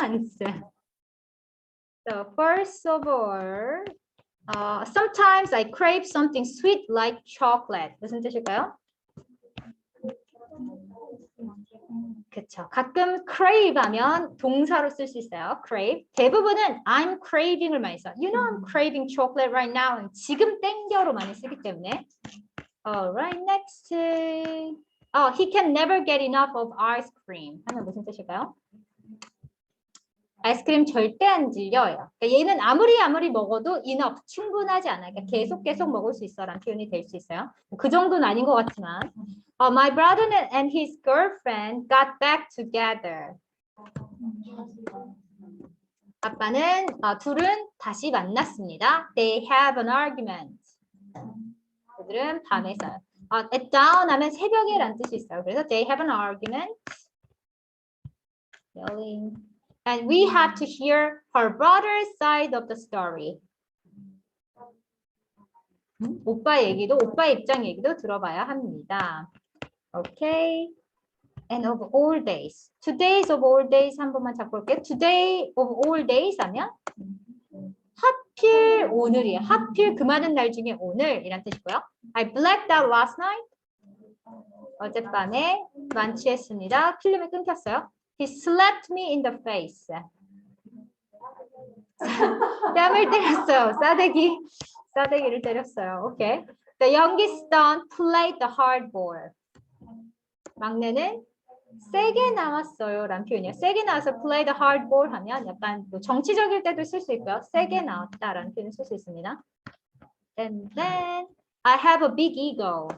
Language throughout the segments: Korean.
once. So first of all, uh, sometimes I crave something sweet like chocolate. 무슨 뜻일까요? 그쵸. 가끔 crave 하면 동사로 쓸 수 있어요. crave. 대부분은 I'm craving을 많이 써. You know I'm craving chocolate right now. 지금 땡겨로 많이 쓰기 때문에. Alright, next. Oh, he can never get enough of ice cream. 하면 무슨 뜻일까요? 아이스크림 절대 안 질려요. 그러니까 얘는 아무리 아무리 먹어도 enough 충분하지 않아. 그러니까 계속 계속 먹을 수 있어라는 표현이 될 수 있어요. 그 정도는 아닌 것 같지만. Uh, my brother and his girlfriend got back together. 아빠는 어, 둘은 다시 만났습니다. They have an argument. 그들은 밤에 써요. 어, at dawn 하면 새벽에라는 뜻이 있어요. 그래서 they have an argument. Yelling. And we have to hear her brother's side of the story. 음, 오빠 얘기도 오빠 입장 얘기도 들어봐야 합니다. Okay. And of all days. Today's of all days 한 번만 잡고 올게요. Today of all days 하면 하필 오늘이에요. 하필 그 많은 날 중에 오늘이란 뜻이고요. I blacked out last night. 어젯밤에 만취했습니다. 필름이 끊겼어요. He slapped me in the face. 뺨을 때렸어요. 싸대기. 싸대기를 때렸어요. 오케이. The youngest son played the hardball. 막내는 세게 나왔어요 라는 표현이에요. 세게 나와서 play the hardball 하면 약간 뭐 정치적일 때도 쓸 수 있고요. 세게 나왔다 라는 표현을 쓸 수 있습니다. And then I have a big ego.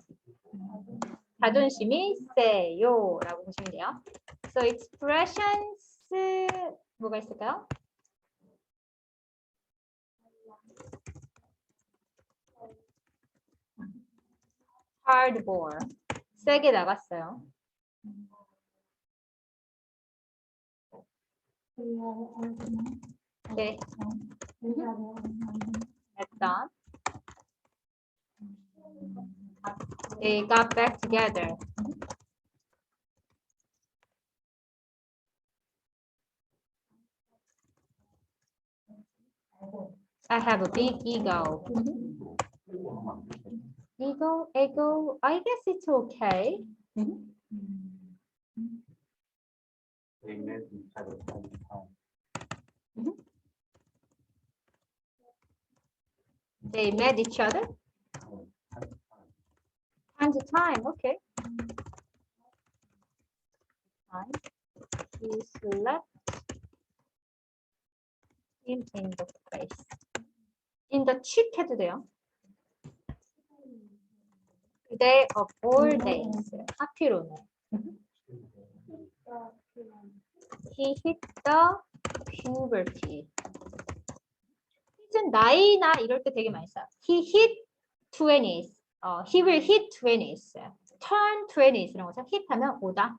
자존심이 세요 라고 보시면 돼요. So expressions 뭐가 있을까요? hardball. 세게 나갔어요. 네, 했던. They got back together. I have a big ego. Ego, ego, I guess it's okay. They met each other all the time. They met each other Oh, time to time. time to time, okay. Time. He slept him in the face. In the cheek 해도 돼요. Day of all days. 하필 오늘. He hit the puberty. hit은 나이나 이럴 때 되게 많이 써요. He hit 20s. 어, he will hit 20s. turn 20s 이런 거죠. hit 하면 오다.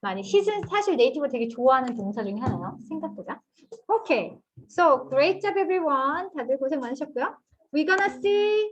많이 hit은 사실 네이티브가 되게 좋아하는 동사 중에 하나예요. 생각보다. Okay. So great job everyone. 다들 고생 많으셨고요. We're gonna see